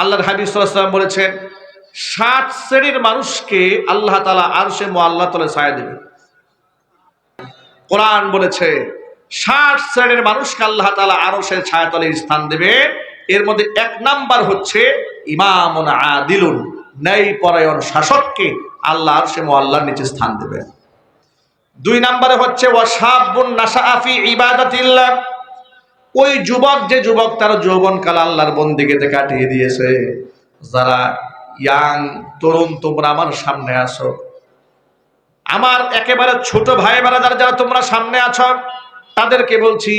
আল্লাহর হাবিব সাল্লাম বলেছেন, সাত শ্রেণির মানুষকে আল্লাহ তালা আর সে আল্লাহ তালা ছায়া দেবে। কোরআন বলেছে ষাট শ্রেণির মানুষকে আল্লাহ তালা আরও সে ছায়াতলে স্থান দেবে। এর মধ্যে এক নাম্বার হচ্ছে, ইমামুন আদিলুন ন্যায় পরায়ণ শাসককে আল্লাহ আর সে আল্লাহর নিচে স্থান দেবে। দুই নম্বরে হচ্ছে ওয়াসাবুন নাসাফি ইবাদাতিল্লাহ। ওই যুবক যে যুবক তার যৌবনকাল আল্লাহর বন্দিগিতে কাটিয়ে দিয়েছে। যারা ইয়াং তরুণ, তোমরা আমার সামনে আসো আমার একেবারে ছোট ভাই যারা যারা তোমরা সামনে আছো, তাদেরকে বলছি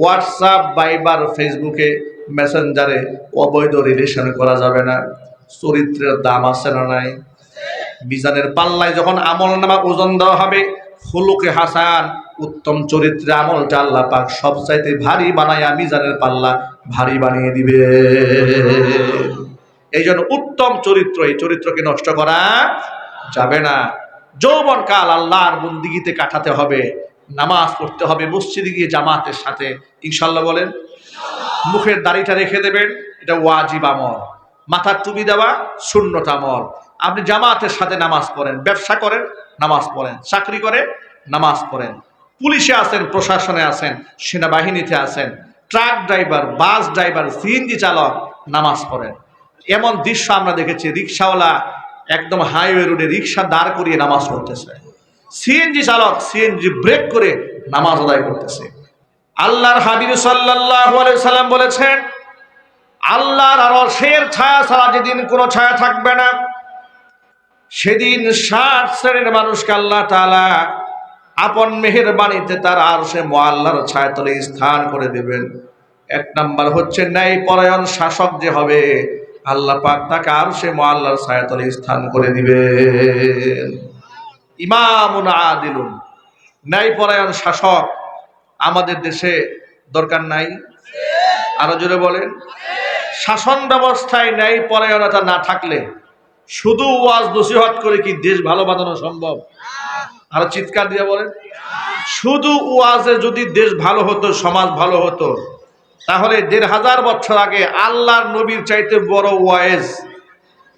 হোয়াটসঅ্যাপ বাইবার ফেসবুকে মেসেঞ্জারে অবৈধ রিলেশন করা যাবে না। চরিত্রের দাম আছে না নাই? মিজানের পাল্লায় যখন আমল নামা ওজন দেওয়া হবে ফুলুকে হাসান, উত্তম চরিত্রে আমলটা আল্লাহ পাক সব চাইতে ভারী বানায়া মিজানের পাল্লা ভারী বানিয়ে দিবে। এই জন্য উত্তম চরিত্র, এই চরিত্রকে নষ্ট করা যাবে না। যৌবন কাল আল্লাহর বন্দিগিতে কাটাতে হবে, নামাজ পড়তে হবে, মসজিদে গিয়ে জামাতের সাথে, ইনশাল্লাহ বলেন, মুখের দাড়িটা রেখে দেবেন, এটা ওয়াজিব আমল। মাথার টুপি দেওয়া শূন্যতা আমল। আপনি জামাতের সাথে নামাজ পড়েন, ব্যবসা করেন, নামাজ পড়েন, চাকরি করে নামাজ পড়েন। পুলিশে আছেন, প্রশাসনে আছেন, সেনাবাহিনীতে আছেন, truck driver, bus driver, CNG চালক, নামাজ পড়েন। এমন দৃশ্য আমরা দেখেছি, রিক্সাওয়ালা একদম হাইওয়ে রোডে রিক্সা দাঁড় করিয়ে নামাজ পড়তেছে। সিএনজি চালক সিএনজি ব্রেক করে নামাজ আদায় করতেছে। আল্লাহর হাবিব সাল্লাম বলেছেন, আল্লাহর আর আরশের ছায়া ছাড়া যেদিন কোনো ছায়া থাকবে না। সেদিন ষাট শ্রেণির মানুষকে আল্লাহ তাআলা আপন মেহের বাণীতে তার আর সে মোয়াল্লার ছায়াতলে স্থান করে দেবেন। এক নাম্বার হচ্ছে ন্যায় পরায়ণ শাসক যে হবে, আল্লাহ পাক তাকে আর সে মোয়াল্লার ছায়াতলে স্থান করে দিবেন। ইমামুন আদিলুন ন্যায় পরায়ণ শাসক আমাদের দেশে দরকার নাই? আরও জোরে বলেন। শাসন ব্যবস্থায় ন্যায় পরায়ণতা না থাকলে শুধু ওয়াজ নসিহত করে কি দেশ ভালো বাঁধানো সম্ভব? আর চিৎকার দিয়ে বলেন। শুধু ওয়াজে যদি দেশ ভালো হতো, সমাজ ভালো হতো, তাহলে দেড় হাজার বছর আগে আল্লাহর নবীর চাইতে বড় ওয়াইজ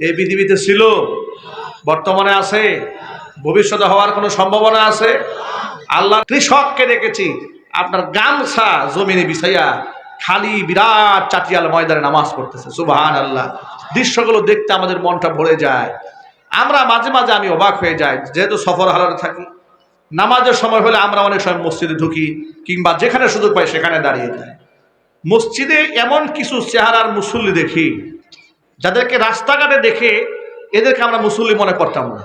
এই পৃথিবীতে ছিল। বর্তমানে আছে, ভবিষ্যতে হওয়ার কোনো সম্ভাবনা আছে? আল্লাহ কৃষককে দেখেছি আপনার গামছা জমিনে বিছাইয়া খালি বিরাট চাটিয়াল ময়দানে নামাজ পড়তেছে। সুবাহান আল্লাহ দৃশ্যগুলো দেখতে আমাদের মনটা ভরে যায়। আমরা মাঝে মাঝে আমি অবাক হয়ে যাই, যেহেতু সফর হালারে থাকি। নামাজের সময় হলে আমরা অনেক সময় মসজিদে ঢুকি, কিংবা যেখানে সুযোগ পাই সেখানে দাঁড়িয়ে যাই। মসজিদে এমন কিছু চেহারার মুসল্লি দেখি, যাদেরকে রাস্তাঘাটে দেখে এদেরকে আমরা মুসল্লি মনে করতাম না।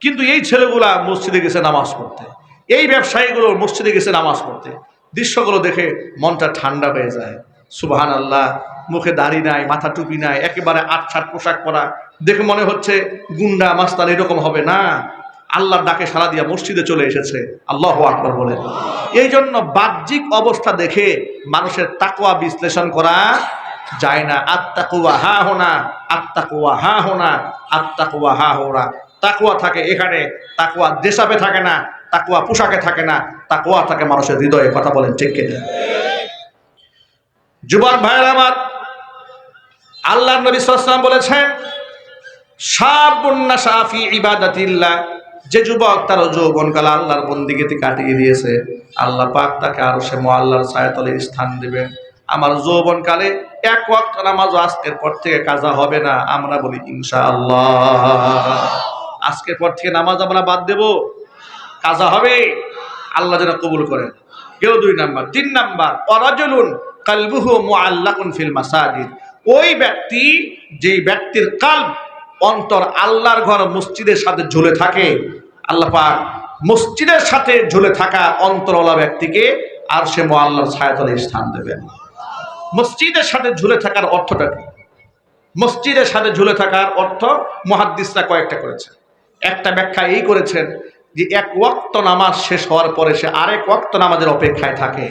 কিন্তু এই ছেলেগুলা মসজিদে গেছে নামাজ পড়তে। এই ব্যবসায়ীগুলো মসজিদে গেছে নামাজ পড়তে। দৃশ্যগুলো দেখে মনটা ঠান্ডা হয়ে যায়। সুবাহান আল্লাহ মুখে দাড়ি নাই, মাথা টুপি নাই, একেবারে আটসাট পোশাক পরা। দেখে মনে হচ্ছে গুন্ডা মাস্তান এরকম হবে না। আল্লাহর ডাকে সারা দিয়া মসজিদে চলে এসেছে। আল্লাহ আকবর বলেন। এই জন্য বাহ্যিক অবস্থা দেখে মানুষের তাকোয়া বিশ্লেষণ করা যায় না। আত্মাকুয়া হা হোনা আত্মাকুয়া হা হোনা আত্মাকুয়া হা হোনা। তাকুয়া থাকে এখানে তাকুয়া দেশাবে থাকে না তাকুয়া পোশাকে থাকে না তাকুয়া থাকে মানুষের হৃদয়ে। কথা বলেন ঠিক কিনা? যুবক ভাইয়ের আমার আল্লাহ নবী সাল্লাম বলেছেন, সাবুন্না সাফি ইবাদাতিল্লাহ যে যুবক তার যৌবনকাল আল্লাহর বন্দিগিতে কাটিয়ে দিয়েছে, আল্লাহ পাক তাকে আরও সে মোয়াল্লার ছায়াতলে স্থান দেবেন। আমার যৌবনকালে এক ওয়াক্ত নামাজ আজকের পর থেকে কাজা হবে না, আমরা বলি ইনশাআল্লাহ। আজকের পর থেকে নামাজ আমরা বাদ দেব, কাজা হবে, আল্লাহ যেন কবুল করেন। কেউ দুই নাম্বার। তিন নাম্বার, অরাজলুন কালবুহু মুআল্লাকুন ফিল মাসাজিদ। ওই ব্যক্তি, যেই ব্যক্তির কাল অন্তর আল্লাহর ঘর মসজিদের সাথে ঝুলে থাকে, আল্লাহ পাক মসজিদের সাথে ঝুলে থাকা অন্তরওয়ালা ব্যক্তিকে আর সে মোয়াল্লার ছায়াতলে স্থান দেবেন মসজিদের সাথে ঝুলে থাকার অর্থটা কি? মসজিদের সাথে ঝুলে থাকার অর্থ মহাদ্দিসরা কয়েকটা করেছেন। একটা ব্যাখ্যা এই করেছেন যে এক ওয়াক্ত নামাজ শেষ হওয়ার পরে সে আরেক ওয়াক্ত নামাজের অপেক্ষায় থাকে।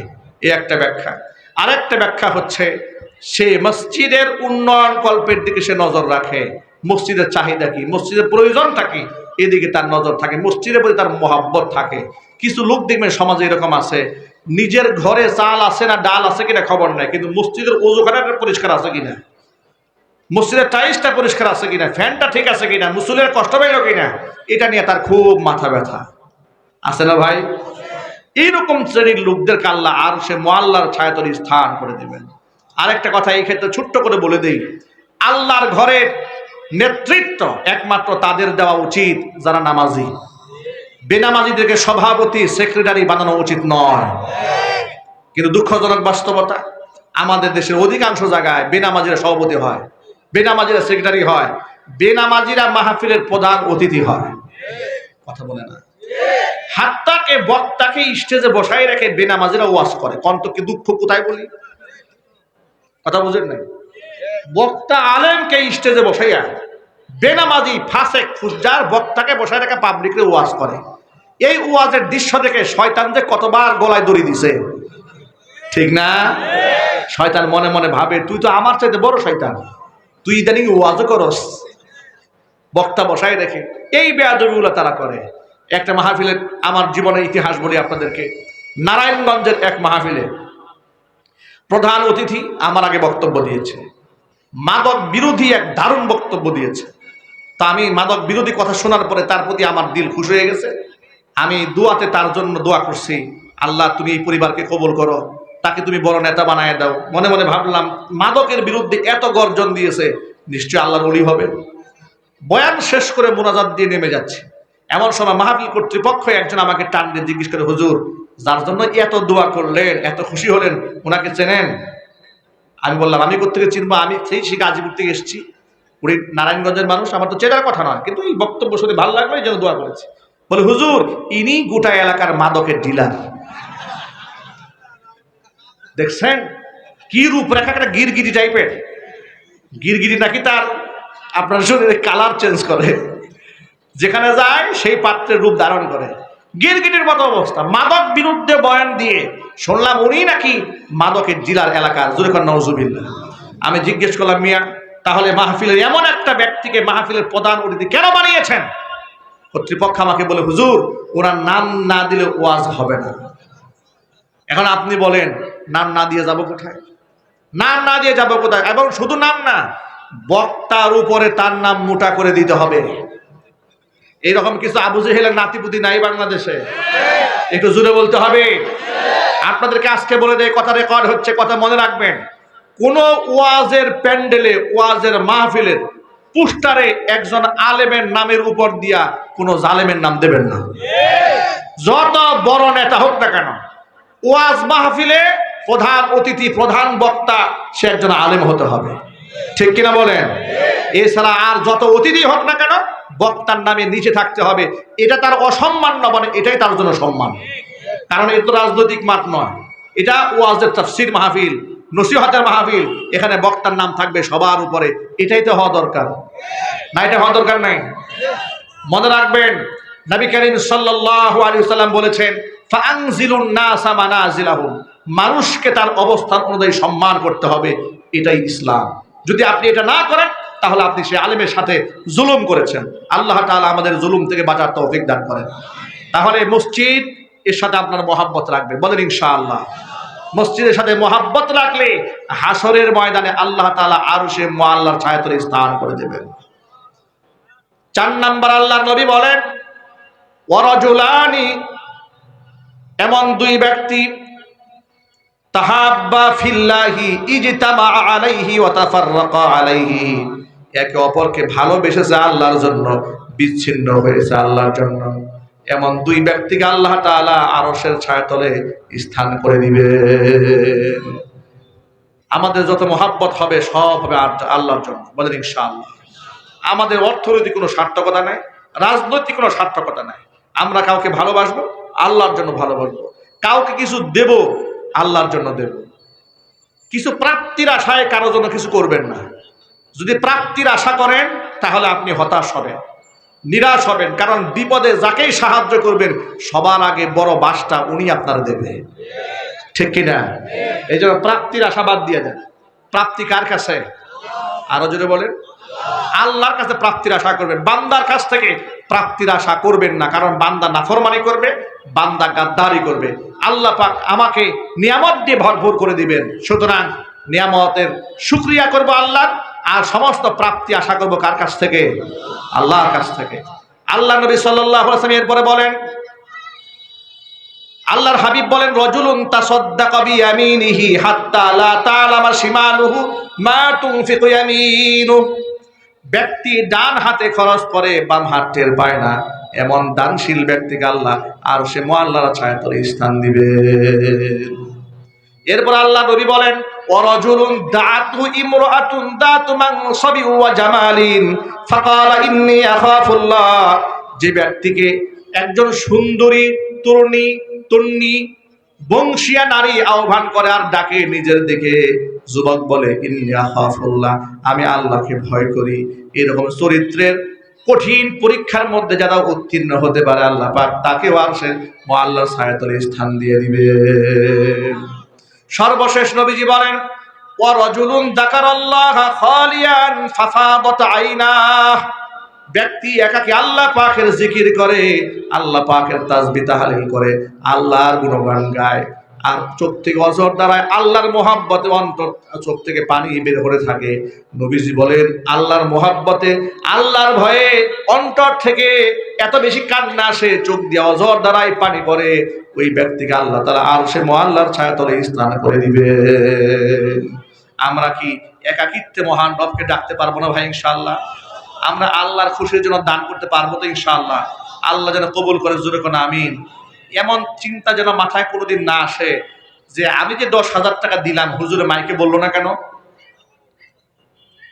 এই একটা ব্যাখ্যা। আরেকটা ব্যাখ্যা হচ্ছে, সে মসজিদের উন্নয়ন কল্পের দিকে সে নজর রাখে। মসজিদের চাহিদা কি? মসজিদের প্রয়োজনটা কি? এদিকে তার নজর থাকে, মসজিদের প্রতি তার মহাব্বত থাকে। কিছু লোক দেখবেন সমাজে এরকম আছে, নিজের ঘরে চাল আছে না ডাল আছে কিনা খবর নাই, কিন্তু মসজিদের ওজুখানাটা পরিষ্কার আছে কিনা? মসজিদের টাইলসটা পরিষ্কার আছে কিনা? ফ্যানটা ঠিক আছে কিনা? মুসুলের কষ্ট পাইল কিনা? এটা নিয়ে তার খুব মাথা ব্যথা। আছে না ভাই? এইরকম শ্রেণির লোকদের কাল্লা আর সে মোয়াল্লার ছায়াতলি স্থান করে দেবেন। আরেকটা কথা এই ক্ষেত্রে ছোট্ট করে বলে দেই, আল্লাহর ঘরের নেতৃত্ব একমাত্র তাদের দেওয়া উচিত যারা নামাজি। বেনামাজিদেরকে সভাপতি, সেক্রেটারি বানানো উচিত নয়। কিন্তু দুঃখজনক বাস্তবতা, আমাদের দেশের অধিকাংশ জায়গায় বেনামাজিরা সভাপতি হয়, বেনামাজিরা সেক্রেটারি হয়, বেনামাজিরা মাহফিলের প্রধান অতিথি হয়। কথা বলে না। হাতটাকে বক্তাকে স্টেজে বসাই রেখে বেনামাজিরা ওয়াজ করে। কন্তকে দুঃখ কোথায় বলি? কথা বুঝেন নাই? বক্তা আলেমকে স্টেজে বসাইয়া বেনামাজি ফাসেক ফুসজার বক্তাকে বসায় রেখে পাবলিকরে ওয়াজ করে। এই ওয়াজের দৃশ্য দেখে শয়তান যে কতবার গলায় দড়ি দিছে। ঠিক না? শয়তান মনে মনে ভাবে, তুই তো আমার চাইতে বড় শয়তান। তুই ইদানিং ওয়াজও করস। বক্তা বসাই রেখে। এই বেয়াদবিগুলো তারা করে। একটা মাহফিলে আমার জীবনের ইতিহাস বলি আপনাদেরকে। নারায়ণগঞ্জের এক মাহফিলে প্রধান অতিথি আমার আগে বক্তব্য দিয়েছে। মাদক বিরোধী এক দারুণ বক্তব্য দিয়েছে। তা আমি মাদক বিরোধী কথা শোনার পরে তার প্রতি আমার দিল খুশি হয়ে গেছে। আমি দোয়াতে তার জন্য দোয়া করছি, আল্লাহ তুমি এই পরিবারকে কবল করো, তাকে তুমি বড় নেতা বানায় দাও। মনে মনে ভাবলাম, মাদকের বিরুদ্ধে এত গর্জন দিয়েছে, নিশ্চয়ই আল্লাহর অলি হবে। বয়ান শেষ করে মোনাজাত দিয়ে নেমে যাচ্ছে। এমন সময় মাহফিল কর্তৃপক্ষ একজন আমাকে টান দিয়ে জিজ্ঞেস করে, হুজুর, যার জন্য এত দোয়া করলেন, এত খুশি হলেন ওনাকে চেনেন? আমি বললাম, আমি কোথেকে চিনবো? আমি সেই সে গাজীপুর থেকে এসেছি। উনি নারায়ণগঞ্জের মানুষ, আমার তো চেনার কথা নয়, কিন্তু এই বক্তব্য শুনে ভালো লাগল, এই জন্য দোয়া করেছি। বলে, হুজুর, ইনি গোটা এলাকার মাদকের ডিলার। দেখছেন? কি রূপরেখা, একটা গিরগিরি টাইপের। গিরগিরি নাকি তার, আপনার শরীরে কালার চেঞ্জ করে। যেখানে যায়, সেই পাত্রের রূপ ধারণ করে। গিরগিটির মতো অবস্থা। মাদক বিরুদ্ধে বয়ান দিয়ে শুনলাম উনি নাকি মাদকের জেলার এলাকার। জুরেখান নজুবিল্লা আমি জিজ্ঞেস করলাম, মিয়া, তাহলে মাহফিলের এমন একটা ব্যক্তিকে মাহফিলের প্রধান অতিথি কেন বানিয়েছেন? কর্তৃপক্ষ আমাকে বলে, হুজুর, ওনার নাম না দিলে ওয়াজ হবে না। এখন আপনি বলেন, নাম না দিয়ে যাব কোথায়? নাম না দিয়ে যাব কোথায়? এবং শুধু নাম না, বক্তার উপরে তার নাম মোটা করে দিতে হবে। এইরকম কিছু আবু জেহেলের নাতিপুতি নাই বাংলাদেশে। একটু জুড়ে বলতে হবে। আপনাদেরকে আজকে বলে দেয় কথা রেকর্ড হচ্ছে, কথা মনে রাখবেন। কোন ওয়াজের প্যান্ডেলে, ওয়াজের মাহফিলের পুস্টারে একজন আলেমের নামের উপর দিয়া কোনো জালেমের নাম দেবেন না। যত বড় নেতা হোক না কেন, ওয়াজ মাহফিলে প্রধান অতিথি, প্রধান বক্তা, সে একজন আলেম হতে হবে। ঠিক কিনা বলেন? এছাড়া আর যত অতিথি হোক না কেন, বক্তার নামে নিচে থাকতে হবে। এটা তার অসম্মান না বলে, এটাই তার জন্য সম্মান। কারণ এ তো রাজনৈতিক মাঠ নয়। এটা ওয়াজের তাফসির মাহফিল, নসিহতের মাহফিল। এখানে বক্তার নাম থাকবে সবার উপরে। এটাই তো হওয়া দরকার। না, এটা হওয়া দরকার নাই। মনে রাখবেন, নবী করিম সাল্লাল্লাহু আলাইহি সাল্লাম বলেছেন, ফাআনজিলুন নাসা মানাজিলাহুম। মানুষকে তার অবস্থান অনুযায়ী সম্মান করতে হবে। এটাই ইসলাম। যদি আপনি এটা না করেন, তাহলে আপনি সে আলেমের সাথে জুলুম করেছেন। আল্লাহ তাআলা আমাদের জুলুম থেকে বাঁচার তৌফিক দান করেন। তাহলে মসজিদ, এর সাথে আপনার মহাব্বত রাখবেন বলেন ইনশাআল্লাহ। মসজিদের সাথে মহাব্বত রাখলে হাসরের ময়দানে আল্লাহ তালা আরও সে মোয়াল্লার ছায়াতলে স্থান করে দেবেন। চার নাম্বার আল্লাহ নবী বলেন ওয়ারাজুলানি এমন দুই ব্যক্তি তাহাব্বা ফিল্লাহি ইজতামা আলাইহি ওয়া আলাইহি। একে অপরকে ভালোবেসেছে আল্লাহর জন্য, বিচ্ছিন্ন হয়েছে আল্লাহর জন্য। এমন দুই ব্যক্তিকে আল্লাহ তাআলা আরশের ছায়াতলে স্থান করে দিবে। আমাদের যত মহাব্বত হবে, সব হবে আল্লাহর জন্য। বলেন ইনশাআল্লাহ। আমাদের অর্থনৈতিক কোনো সার্থকতা নাই, রাজনৈতিক কোনো সার্থকতা নাই। আমরা কাউকে ভালোবাসবো, আল্লাহর জন্য ভালোবাসবো। কাউকে কিছু দেব আল্লাহর জন্য দেব। কিছু প্রাপ্তির আশায় কারও জন্য কিছু করবেন না। যদি প্রাপ্তির আশা করেন, তাহলে আপনি হতাশ হবেন, নিরাশ হবেন, কারণ বিপদে যাকেই সাহায্য করবেন, সবার আগে বড় বাসটা উনি আপনার দেবে। ঠিক কিনা? এই জন্য প্রাপ্তির আশাবাদ দিয়ে দেন। প্রাপ্তি কার কাছে? আরও জোরে বলেন। আল্লাহর কাছে প্রাপ্তির আশা করবেন। বান্দার কাছ থেকে প্রাপ্তির আশা করবেন না, কারণ বান্দা নাফরমানি করবে, বান্দা গাদ্দারি করবে। আল্লাহ পাক আমাকে নিয়ামত দিয়ে ভরপুর করে দিবেন। সুতরাং নিয়ামতের শুক্রিয়া করব আল্লাহ আর সমস্ত প্রাপ্তি আশা করব কার কাছ থেকে? আল্লাহর কাছ থেকে। আল্লাহ নবী ওয়াসাল্লাম এরপরে বলেন, আল্লাহর হাবিব বলেন, রজুলুন তাসাদ্দাকা বিয়ামিনিহি হাত্তা লা তা'লামা শিমালুহু মা তুনফিকু ইয়ামিনু ব্যক্তি ডান হাতে খরচ করে, বাম হাত টের পায় না। এমন দানশীল ব্যক্তিকে আল্লাহ আর সে মোয়াল্লার ছায়াতলে স্থান দিবে। এরপর আল্লাহ নবী বলেন ওয়ারাজুলুন দাআতু ইমরাআতুন দাতু মানসাবি ওয়া জামালিন। ফাকালা ইন্নী আখাফুল্লাহ। যে ব্যক্তিকে একজন সুন্দরী, তরুণী, তন্নি বংশিয়া নারী আহ্বান করে আর ডাকে নিজের দিকে। যুবক বলে আমি আল্লাহকে ভয় করি। এরকম চরিত্রের কঠিন পরীক্ষার মধ্যে যারা উত্তীর্ণ হতে পারে আল্লাহ পাক, তাকেও আর সে আল্লাহর ছায়াতলে স্থান দিয়ে দিবে। সর্বশেষ নবীজি বলেন ও রজুলুন দাকারাল্লাহ খালিয়ান ফাফাদাত আইনাহ। ব্যক্তি একাকি আল্লাহ পাকের জিকির করে, আল্লাহ পাকের তাসবিহ তাহলিল করে, আল্লাহর গুণগান গায়। আর চোখ থেকে অজর দ্বারায় আল্লাহর মোহাব্বতে অন্তর, চোখ থেকে পানি বের করে থাকে। নবীজি বলেন, আল্লাহর মোহাব্বতে, আল্লাহর ভয়ে অন্তর থেকে এত বেশি কান্না আসে, চোখ দিয়ে অজর দ্বারায় পানি পড়ে। ওই ব্যক্তিকে আল্লাহ তালা আর সে মহাল্লার ছায়াতলে স্নান করে দিবে। আমরা কি একাকিত্বে মহান রবকে ডাকতে পারব না ভাই ইনশাল্লাহ আমরা আল্লাহর খুশির জন্য দান করতে পারব তো ইনশাআল্লাহ। আল্লাহ যেন কবুল করে, জোরে কোন আমিন। এমন চিন্তা যেন মাথায় কোনোদিন না আসে যে আমি যে দশ হাজার টাকা দিলাম, হুজুরে মাইকে বলল না কেন?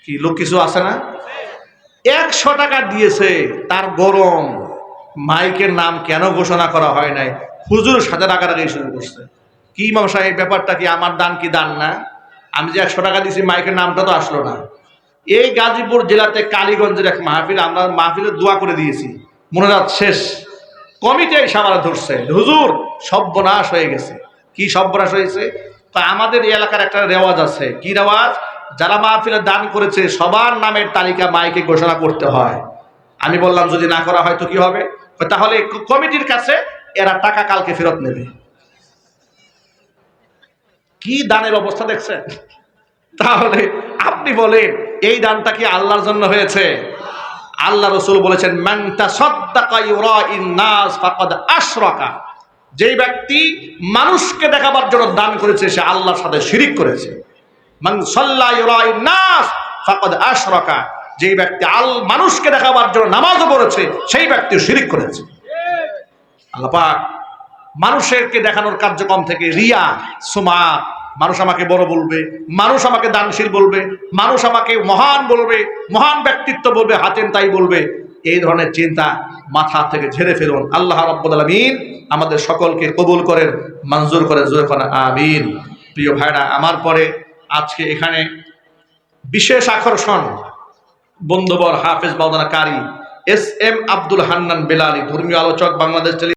কি, লোক কিছু আছে না? একশো টাকা দিয়েছে, তার গরম। মাইকের নাম কেন ঘোষণা করা হয় নাই? হুজুর সাথে রাগারাগি শুরু করছে। কি ইমাম এই ব্যাপারটা কি? আমার দান কি দান না? আমি যে একশো টাকা দিয়েছি, মাইকের নামটা তো আসলো না। এই গাজীপুর জেলাতে কালীগঞ্জের এক মাহফিল, আমরা মাহফিলে দোয়া করে দিয়েছি। মনে রাত শেষ। কমিটি এসে ধরছে। হুজুর, সর্বনাশ হয়ে গেছে। কি সর্বনাশ হয়েছে? তা আমাদের এই এলাকার একটা রেওয়াজ আছে। কি রেওয়াজ? যারা মাহফিলে দান করেছে, সবার নামের তালিকা মাইকে ঘোষণা করতে হয়। আমি বললাম, যদি না করা হয় তো কি হবে? তাহলে কমিটির কাছে এরা টাকা কালকে ফেরত নেবে। কি দানের অবস্থা দেখছেন? তাহলে আপনি বলেন। এই দানটা কি আল্লাহর জন্য হয়েছে? আল্লাহ রসুল বলেছেন আশরাকা। যেই ব্যক্তি মানুষকে দেখাবার জন্য দান করেছে, সে আল্লাহর সাথে শিরিক করেছে। ফাকাদ যেই ব্যক্তি আল, মানুষকে দেখাবার জন্য নামাজও পড়েছে, সেই ব্যক্তি শিরিক করেছে। আল্লাহ পাক মানুষেরকে দেখানোর কার্যক্রম থেকে রিয়া সুমা মানুষ আমাকে বড় বলবে, মানুষ আমাকে দানশীল বলবে, মানুষ আমাকে মহান বলবে, মহান ব্যক্তিত্ব বলবে হাতেন তাই বলবে। এই ধরনের চিন্তা মাথা থেকে ঝেড়ে ফেলুন। আল্লাহ রব্বুল আমাদের সকলকে কবুল করেন, মঞ্জুর করে জোরে করেন, আমিন। প্রিয় ভাইরা, আমার পরে আজকে এখানে বিশেষ আকর্ষণ, বন্ধুবর হাফেজ বাউদানা কারি, এস এম আব্দুল হান্নান বেলালি, ধর্মীয় আলোচক, বাংলাদেশ